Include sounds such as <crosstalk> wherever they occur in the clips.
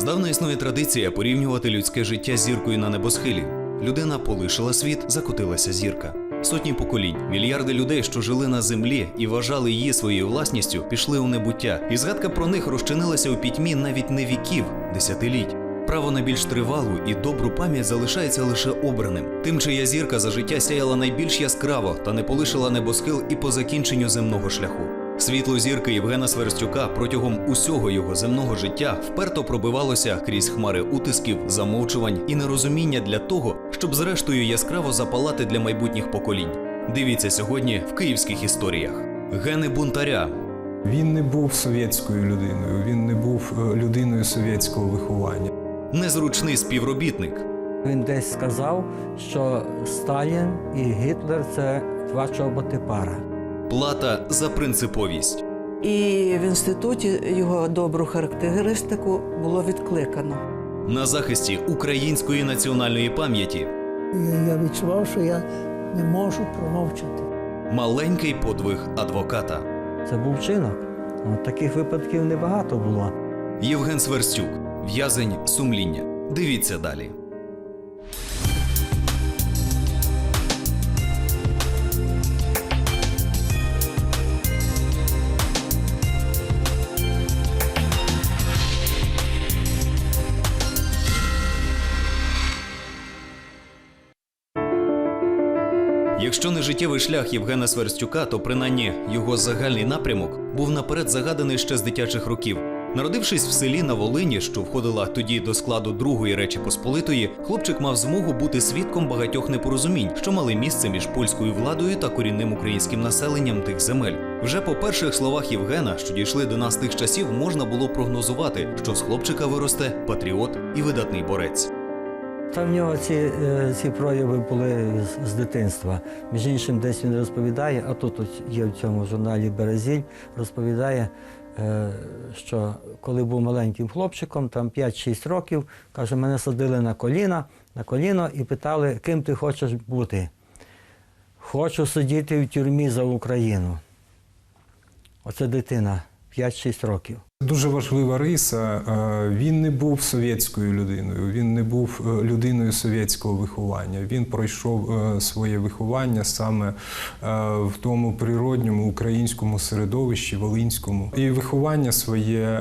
Здавна існує традиція порівнювати людське життя з зіркою на небосхилі. Людина полишила світ, закотилася зірка. Сотні поколінь, мільярди людей, що жили на землі і вважали її своєю власністю, пішли у небуття, і згадка про них розчинилася у пітьмі навіть не віків, десятиліть. Право на більш тривалу і добру пам'ять залишається лише обраним. Тим, чия зірка за життя сяяла найбільш яскраво та не полишила небосхил і по закінченню земного шляху. Світло зірки Євгена Сверстюка протягом усього його земного життя вперто пробивалося крізь хмари утисків, замовчувань і нерозуміння для того, щоб зрештою яскраво запалати для майбутніх поколінь. Дивіться сьогодні в київських історіях. Гени бунтаря, Він не був совєтською людиною, він не був е, людиною совєтського виховання. незручний співробітник, Він десь сказав, що Сталін і Гітлер це два чоботи пара. Плата за принциповість. І в інституті його добру характеристику було відкликано. На захисті української національної пам'яті Я, я відчував, що я не можу промовчати. маленький подвиг адвоката. Це був чинок. Таких випадків небагато було. Євген Сверстюк, в'язень сумління. Дивіться далі. Якщо не життєвий шлях Євгена Сверстюка, то принаймні його загальний напрямок був наперед загаданий ще з дитячих років. Народившись в селі на Волині, що входила тоді до складу Другої Речі Посполитої, хлопчик мав змогу бути свідком багатьох непорозумінь, що мали місце між польською владою та корінним українським населенням тих земель. Вже по перших словах Євгена, що дійшли до нас тих часів, можна було прогнозувати, що з хлопчика виросте патріот і видатний борець. Та в нього ці, е, ці прояви були з, з дитинства. Між іншим, десь він розповідає, а тут є в цьому журналі Березіль, розповідає, е, що коли був маленьким хлопчиком, там 5-6 років, каже, мене садили на коліна, на коліно і питали, ким ти хочеш бути. Хочу сидіти в тюрмі за Україну. Оце дитина, 5-6 років. Дуже важлива риса. е, Він не був совєтською людиною, він не був е, людиною совєтського виховання. Він пройшов е, своє виховання саме в тому природньому українському середовищі, волинському. І виховання своє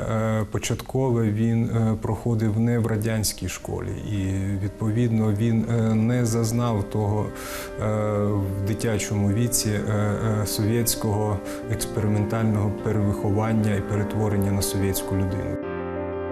початкове він проходив не в радянській школі, і відповідно він не зазнав того в дитячому віці совєтського експериментального перевиховання і перетворення на совєтську людину.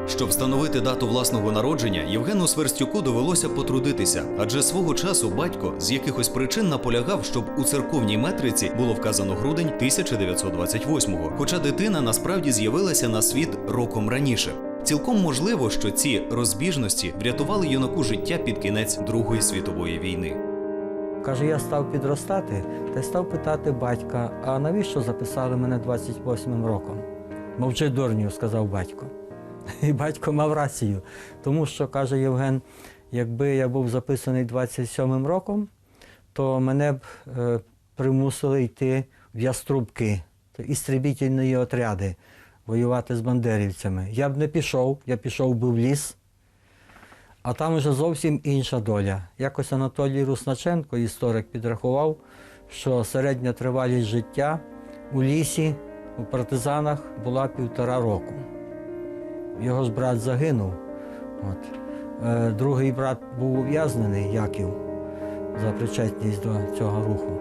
Щоб встановити дату власного народження, Євгену Сверстюку довелося потрудитися, адже свого часу батько з якихось причин наполягав, щоб у церковній метриці було вказано грудень 1928-го, хоча дитина насправді з'явилася на світ роком раніше. Цілком можливо, що ці розбіжності врятували юнаку життя під кінець Другої світової війни. Каже, я став підростати та став питати батька, а навіщо записали мене 28 роком? Мовчи дурню, сказав батько. <laughs> І батько мав рацію, тому що, каже Євген, якби я був записаний 27 роком, то мене б е, примусили йти в яструбки, істребітельні отряди, воювати з бандерівцями. Я б не пішов, я пішов би в ліс, а там вже зовсім інша доля. Якось Анатолій Русначенко, історик, підрахував, що середня тривалість життя у лісі, у партизанах була півтора року. Його ж брат загинув. От. Е, Другий брат був ув'язнений, Яків, за причетність до цього руху.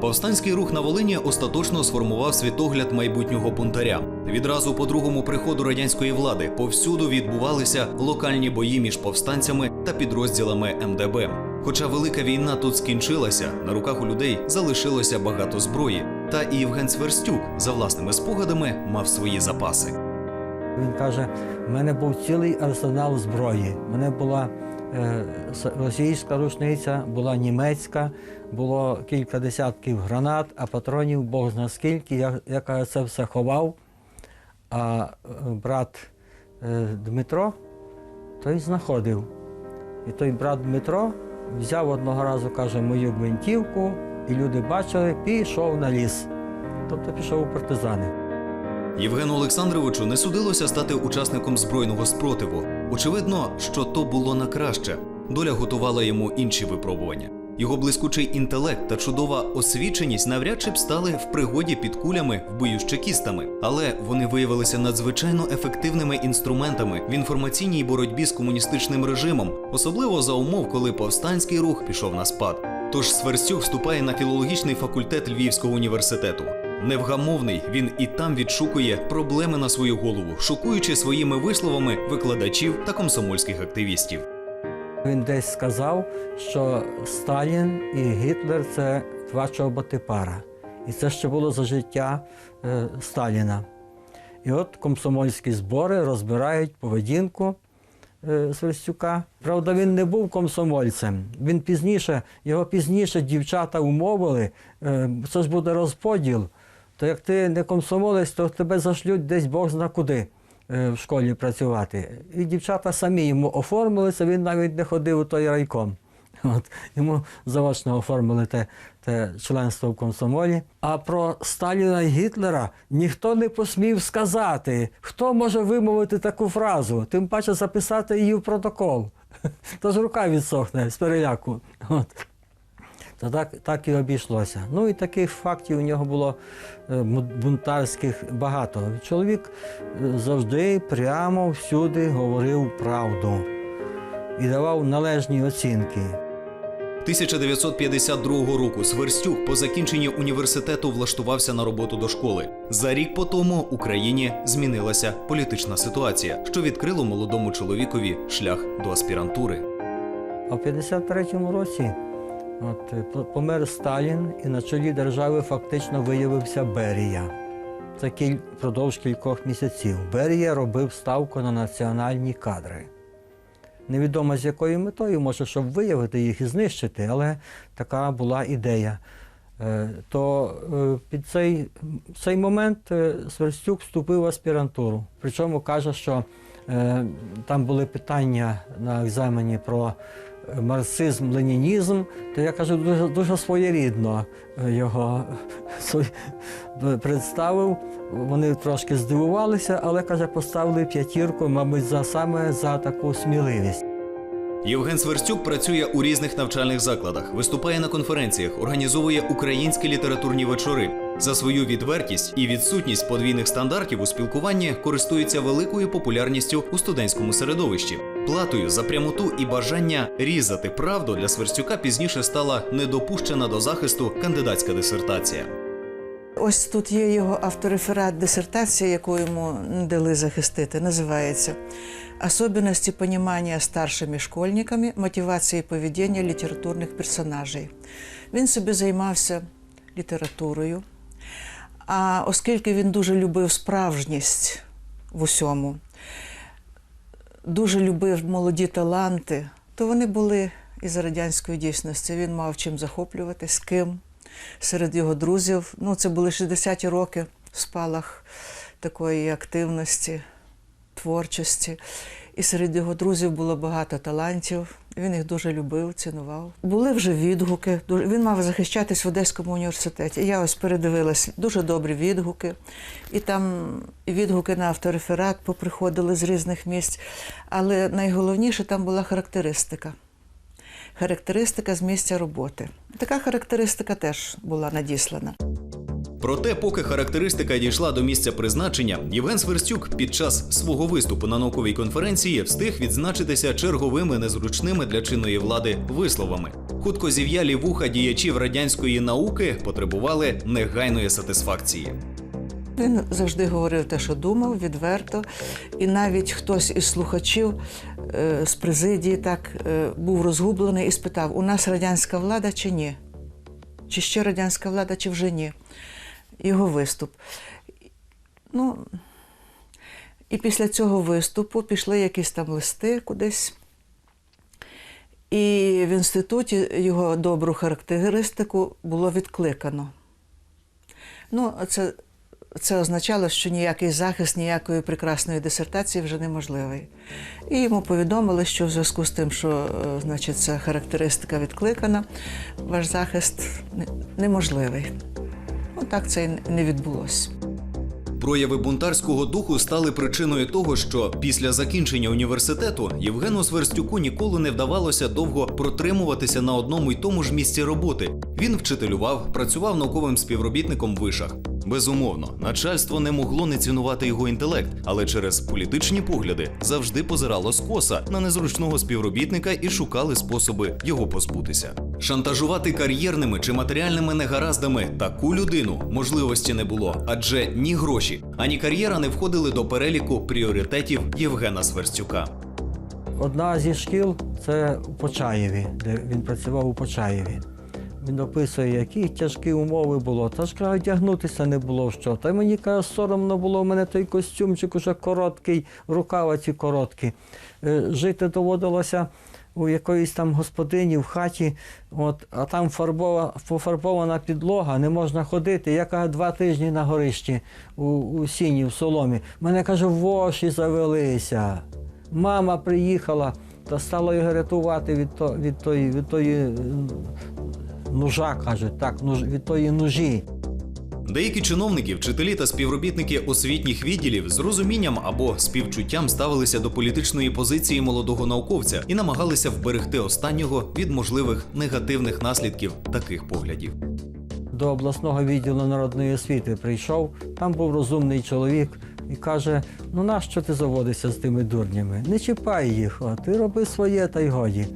Повстанський рух на Волині остаточно сформував світогляд майбутнього бунтаря. Відразу по другому приходу радянської влади повсюду відбувалися локальні бої між повстанцями та підрозділами МДБ. Хоча велика війна тут скінчилася, на руках у людей залишилося багато зброї. Та і Євген Сверстюк, за власними спогадами, мав свої запаси. Він каже: в мене був цілий арсенал зброї. У мене була е, російська рушниця, була німецька, було кілька десятків гранат, а патронів Бог зна скільки. Я, я це все ховав. А е, брат е, Дмитро той знаходив. І той брат Дмитро взяв одного разу, каже, мою гвинтівку, і люди бачили, пішов на ліс. Тобто пішов у партизани. Євгену Олександровичу не судилося стати учасником збройного спротиву. Очевидно, що то було на краще. Доля готувала йому інші випробування. Його блискучий інтелект та чудова освіченість навряд чи б стали в пригоді під кулями в бою з чекістами, але вони виявилися надзвичайно ефективними інструментами в інформаційній боротьбі з комуністичним режимом, особливо за умов, коли повстанський рух пішов на спад. Тож Сверстюк вступає на філологічний факультет Львівського університету. Невгамовний він і там відшукує проблеми на свою голову, шокуючи своїми висловами викладачів та комсомольських активістів. Він десь сказав, що Сталін і Гітлер це два чоботи пара. І це ще було за життя е, Сталіна. І от комсомольські збори розбирають поведінку е, Сверстюка. Правда, він не був комсомольцем. Він пізніше, його пізніше дівчата умовили, е, це ж буде розподіл. То як ти не комсомолець, то тебе зашлють десь Бог зна куди в школі працювати. І дівчата самі йому оформилися, він навіть не ходив у той райком. <laughs> От, йому заочно оформили те, те членство в комсомолі. А про Сталіна і Гітлера ніхто не посмів сказати, хто може вимовити таку фразу, тим паче записати її в протокол. <laughs> Тож рука відсохне з переляку. От. Та так, так і обійшлося. Ну і таких фактів у нього було е, бунтарських багато. Чоловік е, завжди прямо всюди говорив правду і давав належні оцінки. 1952 року Сверстюк по закінченні університету влаштувався на роботу до школи. За рік по тому Україні змінилася політична ситуація, що відкрило молодому чоловікові шлях до аспірантури. А в 53-му році от, е, помер Сталін, і на чолі держави фактично виявився Берія. Це кіль... впродовж кількох місяців. Берія робив ставку на національні кадри. Невідомо з якою метою, може, щоб виявити їх і знищити, але така була ідея. Е, То е, під цей, цей момент Сверстюк вступив в аспірантуру. Причому каже, що там були питання на екзамені про марксизм, ленінізм, то я кажу, дуже, дуже своєрідно його представив. Вони трошки здивувалися, але каже, поставили п'ятірку, мабуть, за саме за таку сміливість. Євген Сверстюк працює у різних навчальних закладах, виступає на конференціях, організовує українські літературні вечори. За свою відвертість і відсутність подвійних стандартів у спілкуванні користується великою популярністю у студентському середовищі. Платою за прямоту і бажання різати правду для Сверстюка пізніше стала недопущена до захисту кандидатська дисертація. Ось тут є його автореферат дисертації, яку йому не дали захистити. Називається «Особенности понимания старшими школьниками мотивації поведіння літературних персонажей». Він собі займався літературою. А оскільки він дуже любив справжність в усьому, дуже любив молоді таланти, то вони були із радянської дійсності. Він мав чим захоплювати, з ким. Серед його друзів, ну це були 60-ті роки, спалах такої активності, творчості. І серед його друзів було багато талантів. Він їх дуже любив, цінував. Були вже відгуки. Він мав захищатись в Одеському університеті. Я ось передивилась дуже добрі відгуки. І там відгуки на автореферат поприходили з різних місць. Але найголовніше там була характеристика. Характеристика з місця роботи. Така характеристика теж була надіслана. Проте, поки характеристика дійшла до місця призначення, Євген Сверстюк під час свого виступу на науковій конференції встиг відзначитися черговими незручними для чинної влади висловами. Хутко зів'ялі вуха діячів радянської науки потребували негайної сатисфакції. Він завжди говорив те, що думав, відверто. І навіть хтось із слухачів е, з президії так е, був розгублений і спитав: у нас радянська влада чи ні? Чи ще радянська влада, чи вже ні? Його виступ. Ну, і після цього виступу пішли якісь там листи кудись. І в інституті його добру характеристику було відкликано. Ну, це, це означало, що ніякий захист, ніякої прекрасної дисертації вже неможливий. І йому повідомили, що в зв'язку з тим, що е, значить, ця характеристика відкликана, ваш захист неможливий. Ну, так це не відбулося. Прояви бунтарського духу стали причиною того, що після закінчення університету Євгену Сверстюку ніколи не вдавалося довго протримуватися на одному й тому ж місці роботи. Він вчителював, працював науковим співробітником в вишах. Безумовно, начальство не могло не цінувати його інтелект, але через політичні погляди завжди позирало скоса на незручного співробітника і шукали способи його позбутися. Шантажувати кар'єрними чи матеріальними негараздами таку людину можливості не було, адже ні гроші, ані кар'єра не входили до переліку пріоритетів Євгена Сверстюка. Одна зі шкіл це у Почаєві, де він працював у Почаєві. Він описує, які тяжкі умови було. Та ж каже, одягнутися не було що. Та мені каже, соромно було, у мене той костюмчик уже короткий, рукава ці короткі. Е, Жити доводилося у якоїсь там господині в хаті, от, а там фарбова, пофарбована підлога, не можна ходити. Я каже, два тижні на горищі у, у сіні, в соломі. Мене каже, воші завелися. Мама приїхала та стала його рятувати від, то, від тої, від тої м, ножа, каже, так, від тої ножі. Деякі чиновники, вчителі та співробітники освітніх відділів з розумінням або співчуттям ставилися до політичної позиції молодого науковця і намагалися вберегти останнього від можливих негативних наслідків таких поглядів. До обласного відділу народної освіти прийшов, там був розумний чоловік і каже: ну нащо ти заводишся з тими дурнями? Не чіпай їх, а ти роби своє та й годі.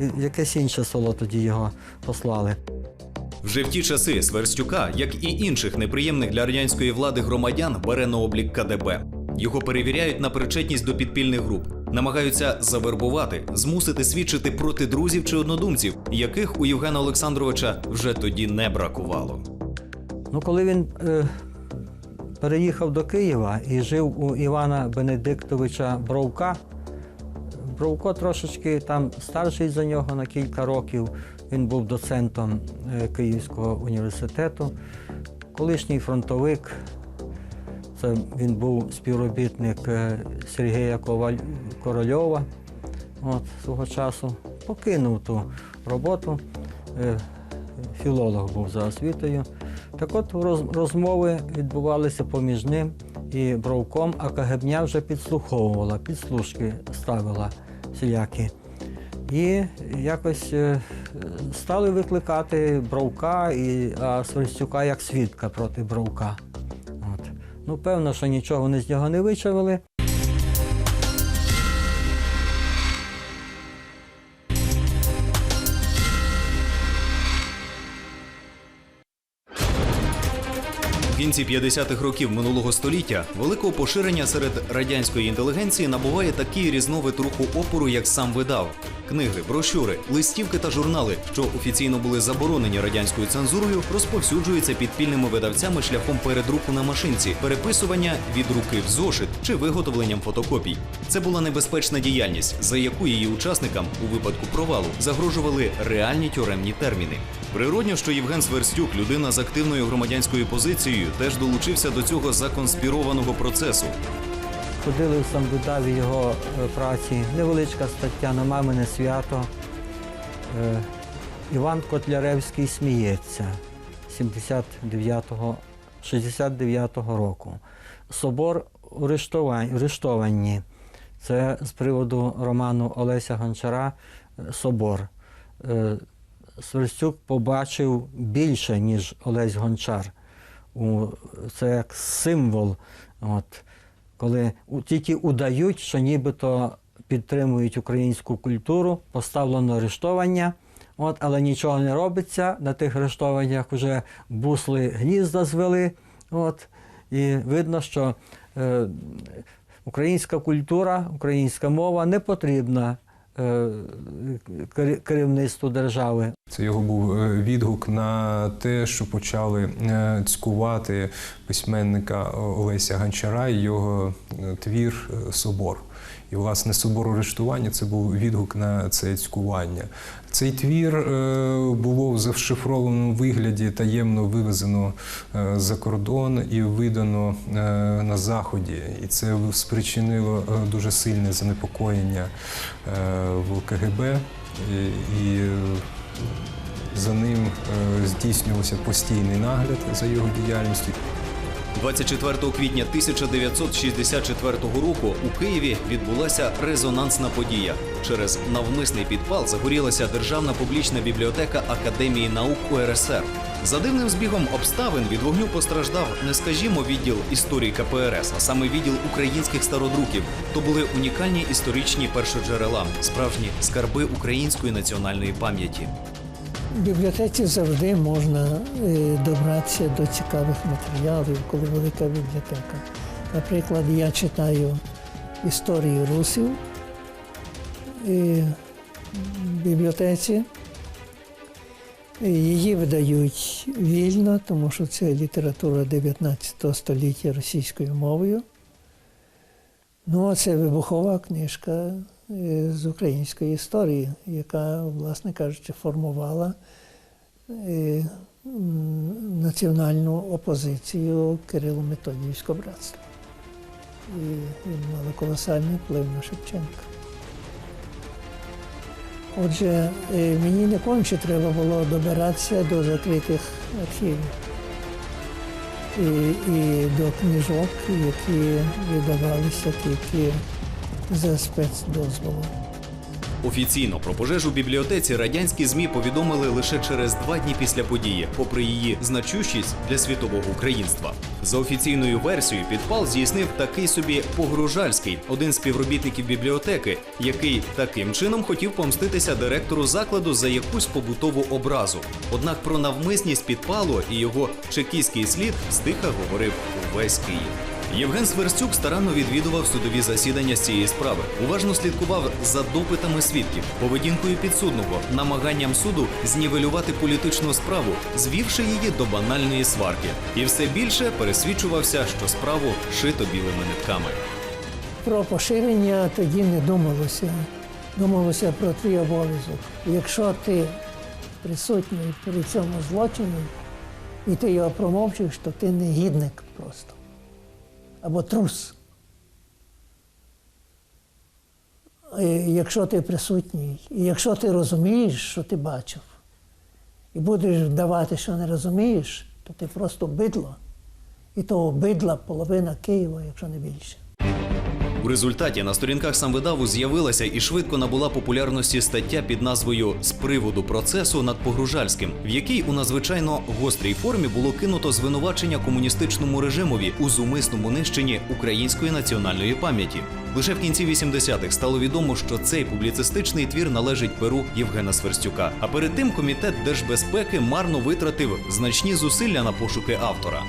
І якесь інше село тоді його послали. Вже в ті часи Сверстюка, як і інших неприємних для радянської влади громадян, бере на облік КДБ. Його перевіряють на причетність до підпільних груп, намагаються завербувати, змусити свідчити проти друзів чи однодумців, яких у Євгена Олександровича вже тоді не бракувало. Ну, коли він е, переїхав до Києва і жив у Івана Бенедиктовича Бровка, Бровко трошечки там старший за нього на кілька років. Він був доцентом е, Київського університету, колишній фронтовик. Це він був співробітник е, Сергія. Корольова от, свого часу. Покинув ту роботу. Е, Філолог був за освітою. Так от роз- розмови відбувалися поміж ним і Бровком, а КГБня вже підслуховувала, підслужки ставила всілякі. І якось стали викликати Бровка і Сверстюка як свідка проти Бровка. От. Ну, певно, що нічого вони з нього не вичавили. В кінці 50-х років минулого століття великого поширення серед радянської інтелігенції набуває такий різновид руху опору, як сам видав. Книги, брошури, листівки та журнали, що офіційно були заборонені радянською цензурою, розповсюджуються підпільними видавцями шляхом передруку на машинці, переписування від руки в зошит чи виготовленням фотокопій. Це була небезпечна діяльність, за яку її учасникам у випадку провалу загрожували реальні тюремні терміни. Природньо, що Євген Сверстюк, людина з активною громадянською позицією, теж долучився до цього законспірованого процесу. Ходили в самбудаві його е, праці, невеличка стаття на мамине свято. Е, Іван Котляревський сміється 79-го, 69-го року. Собор урештовані. Це з приводу роману Олеся Гончара Собор. Е, Сверстюк побачив більше, ніж Олесь Гончар. Це як символ. От, коли тільки удають, що нібито підтримують українську культуру, поставлено арештовання, от, але нічого не робиться. На тих арештованнях вже бусли гнізда звели. От, і видно, що е, українська культура, українська мова не потрібна керівництву держави. Це його був е, відгук на те, що почали е, цькувати письменника Олеся Гончара і його е, твір е, Собор. І, власне, собор арештування це був відгук на це цькування. Цей твір е, було в зашифрованому вигляді таємно вивезено е, за кордон і видано е, на заході. І це спричинило дуже сильне занепокоєння в КГБ. І, за ним здійснювався постійний нагляд за його діяльністю. 24 квітня 1964 року у Києві відбулася резонансна подія. Через навмисний підпал загорілася Державна публічна бібліотека Академії наук УРСР. За дивним збігом обставин від вогню постраждав не скажімо відділ історії КПРС, а саме відділ українських стародруків. То були унікальні історичні першоджерела, справжні скарби української національної пам'яті. В бібліотеці завжди можна е, добратися до цікавих матеріалів, коли велика бібліотека. Наприклад, я читаю історію русів е, в бібліотеці. Її видають вільно, тому що це література 19 століття російською мовою. Ну, а це вибухова книжка е, з української історії, яка, власне кажучи, формувала е, національну опозицію Кирило Методіївського братства. І він мала колосальний вплив на Шевченка. Отже, е, мені не конче треба було добиратися до закритих архівів і, і до книжок, які видавалися тільки за спецдозволом. Офіційно про пожежу в бібліотеці радянські змі повідомили лише через два дні після події, попри її значущість для світового українства. За офіційною версією, підпал здійснив такий собі Погружальський, один з співробітників бібліотеки, який таким чином хотів помститися директору закладу за якусь побутову образу. Однак про навмисність підпалу і його чекістський слід стиха говорив увесь Київ. Євген Сверстюк старанно відвідував судові засідання з цієї справи, уважно слідкував за допитами свідків, поведінкою підсудного, намаганням суду знівелювати політичну справу, звівши її до банальної сварки, і все більше пересвідчувався, що справу шито білими нитками. Про поширення тоді не думалося. Думалося про твій обов'язок. Якщо ти присутній при цьому злочині і ти його промовчуєш, то ти негідник просто. Або трус. І Якщо ти присутній, і якщо ти розумієш, що ти бачив, і будеш вдавати, що не розумієш, то ти просто бидло. І того бидла половина Києва, якщо не більше. У результаті на сторінках самвидаву з'явилася і швидко набула популярності стаття під назвою З приводу процесу над Погружальським, в якій у надзвичайно гострій формі було кинуто звинувачення комуністичному режимові у зумисному нищенні української національної пам'яті. Лише в кінці 80-х стало відомо, що цей публіцистичний твір належить перу Євгена Сверстюка. А перед тим комітет держбезпеки марно витратив значні зусилля на пошуки автора.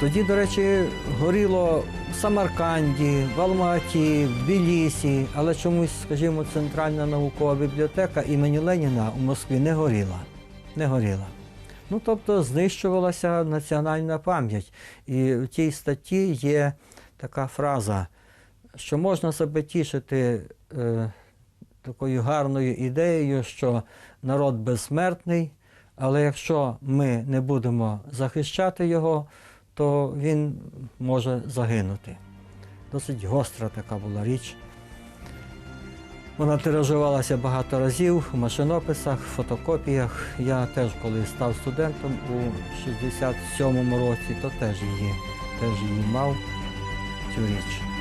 Тоді, до речі, горіло в Самарканді, в Алматі, в Тбілісі, але чомусь, скажімо, Центральна наукова бібліотека імені Леніна у Москві не горіла. Не горіла. Ну, тобто знищувалася національна пам'ять. І в тій статті є така фраза, що можна себе тішити е, такою гарною ідеєю, що народ безсмертний, але якщо ми не будемо захищати його, то він може загинути. Досить гостра така була річ. Вона тиражувалася багато разів у машинописах, фотокопіях. Я теж, коли став студентом у 67-му році, то теж її, теж її мав цю річ.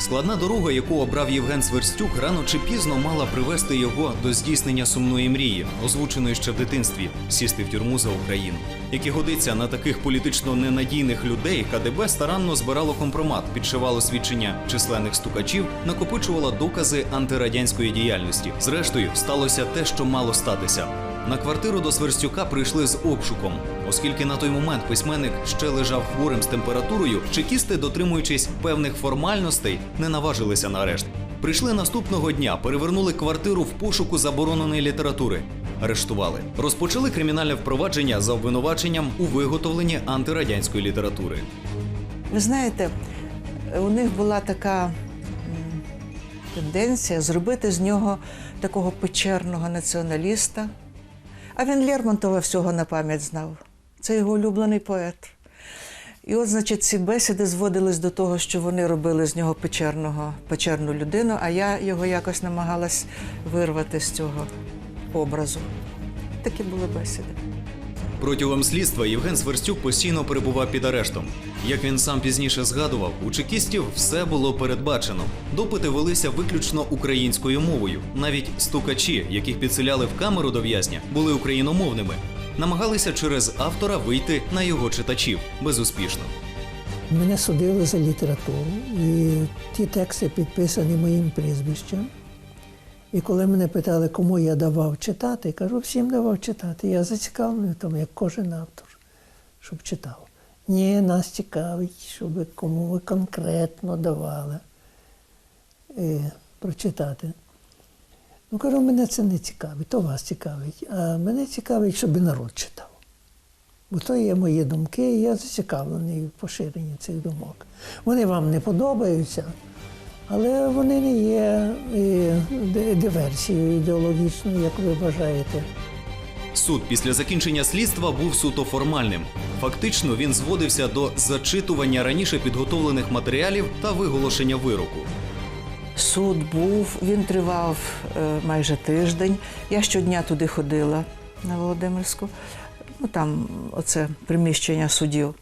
Складна дорога, яку обрав Євген Сверстюк, рано чи пізно мала привести його до здійснення сумної мрії, озвученої ще в дитинстві сісти в тюрму за Україну. Як і годиться на таких політично ненадійних людей, КДБ старанно збирало компромат, підшивало свідчення численних стукачів, накопичувало докази антирадянської діяльності. Зрештою, сталося те, що мало статися. На квартиру до Сверстюка прийшли з обшуком, оскільки на той момент письменник ще лежав хворим з температурою, чекісти, дотримуючись певних формальностей, не наважилися на арешт. Прийшли наступного дня, перевернули квартиру в пошуку забороненої літератури. Арештували, розпочали кримінальне впровадження за обвинуваченням у виготовленні антирадянської літератури. Ви знаєте, у них була така тенденція зробити з нього такого печерного націоналіста. А він Лермонтова всього на пам'ять знав. Це його улюблений поет. І от, значить, ці бесіди зводились до того, що вони робили з нього печерного, печерну людину, а я його якось намагалась вирвати з цього образу. Такі були бесіди. Протягом слідства Євген Сверстюк постійно перебував під арештом. Як він сам пізніше згадував, у чекістів все було передбачено. Допити велися виключно українською мовою. Навіть стукачі, яких підселяли в камеру до в'язня, були україномовними. Намагалися через автора вийти на його читачів безуспішно. Мене судили за літературу, і ті тексти підписані моїм прізвищем. І коли мене питали, кому я давав читати, я кажу, всім давав читати. Я зацікавлений в тому, як кожен автор, щоб читав. Ні, нас цікавить, щоб кому ви конкретно давали е, прочитати. Ну, кажу, мене це не цікавить, то вас цікавить. А мене цікавить, щоб народ читав. Бо то є мої думки, і я зацікавлений в поширенні цих думок. Вони вам не подобаються, але вони не є е, диверсією ідеологічною, як ви вважаєте. Суд після закінчення слідства був суто формальним. Фактично він зводився до зачитування раніше підготовлених матеріалів та виголошення вироку. Суд був, він тривав е, майже тиждень. Я щодня туди ходила на Володимирську, ну там оце приміщення судів.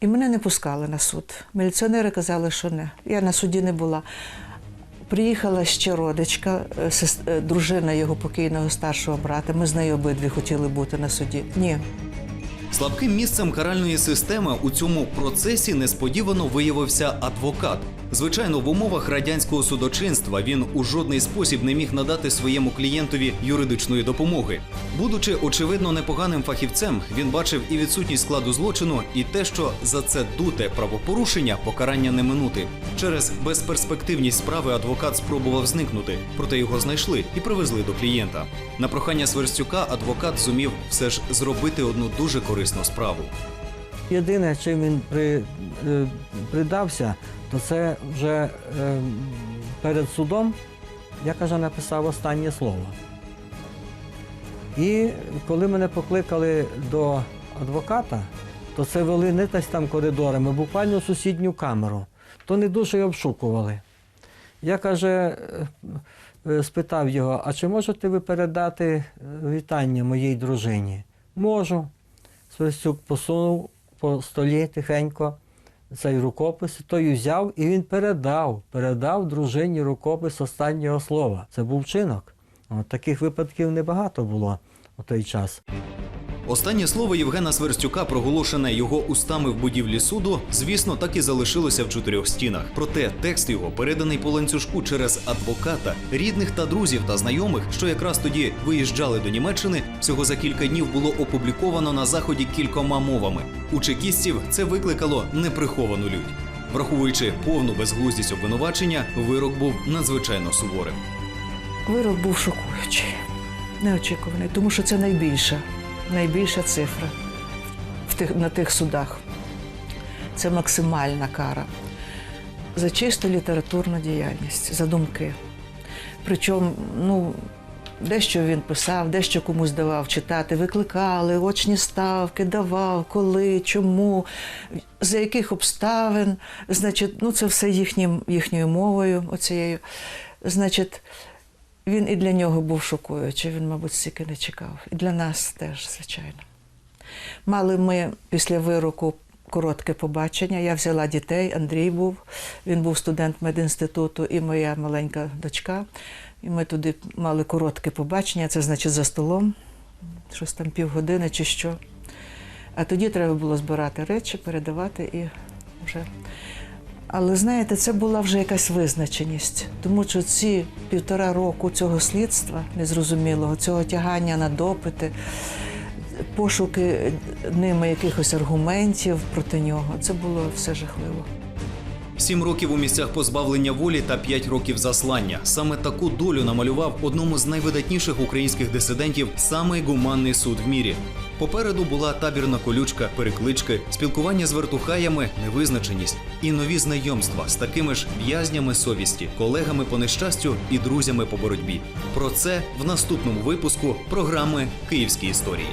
І мене не пускали на суд. Міліціонери казали, що не. Я на суді не була. Приїхала ще родичка, е, е, дружина його покійного старшого брата. Ми з нею обидві хотіли бути на суді. Ні, Слабким місцем каральної системи у цьому процесі несподівано виявився адвокат. Звичайно, в умовах радянського судочинства він у жодний спосіб не міг надати своєму клієнтові юридичної допомоги. Будучи очевидно непоганим фахівцем, він бачив і відсутність складу злочину, і те, що за це дуте правопорушення покарання не минути. Через безперспективність справи адвокат спробував зникнути, проте його знайшли і привезли до клієнта. На прохання Сверстюка адвокат зумів все ж зробити одну дуже корисну справу. Єдине, чим він при, е, придався, то це вже е, перед судом я каже, написав останнє слово. І коли мене покликали до адвоката, то це вели не десь там коридорами, буквально сусідню камеру. То не дуже й обшукували. Я каже, е, е, спитав його, а чи можете ви передати вітання моїй дружині? Можу. Сверстюк посунув по столі тихенько цей рукопис, той взяв і він передав, передав дружині рукопис останнього слова. Це був вчинок. От, таких випадків небагато було у той час. Останнє слово Євгена Сверстюка, проголошене його устами в будівлі суду, звісно, так і залишилося в чотирьох стінах. Проте текст його переданий по ланцюжку через адвоката, рідних та друзів та знайомих, що якраз тоді виїжджали до Німеччини. Всього за кілька днів було опубліковано на заході кількома мовами. У чекістів це викликало неприховану лють. Враховуючи повну безглуздість обвинувачення, вирок був надзвичайно суворим. Вирок був шокуючий, неочікуваний, тому що це найбільша, найбільша цифра в тих, на тих судах. Це максимальна кара за чисту літературну діяльність, за думки. Причому, ну, дещо він писав, дещо комусь давав читати, викликали, очні ставки, давав, коли, чому, за яких обставин. Значить, ну це все їхнім, їхньою мовою, оцією. Значить, він і для нього був шокуючий, він, мабуть, стільки не чекав. І для нас теж, звичайно. Мали ми після вироку коротке побачення. Я взяла дітей, Андрій був, він був студент медінституту, і моя маленька дочка. І ми туди мали коротке побачення, це значить за столом, щось там півгодини чи що. А тоді треба було збирати речі, передавати і вже. Але знаєте, це була вже якась визначеність, тому що ці півтора року цього слідства незрозумілого, цього тягання на допити, пошуки ними якихось аргументів проти нього, це було все жахливо. Сім років у місцях позбавлення волі та п'ять років заслання. Саме таку долю намалював одному з найвидатніших українських дисидентів самий гуманний суд в мірі. Попереду була табірна колючка, переклички, спілкування з вертухаями, невизначеність і нові знайомства з такими ж в'язнями совісті, колегами по нещастю і друзями по боротьбі. Про це в наступному випуску програми Київські історії.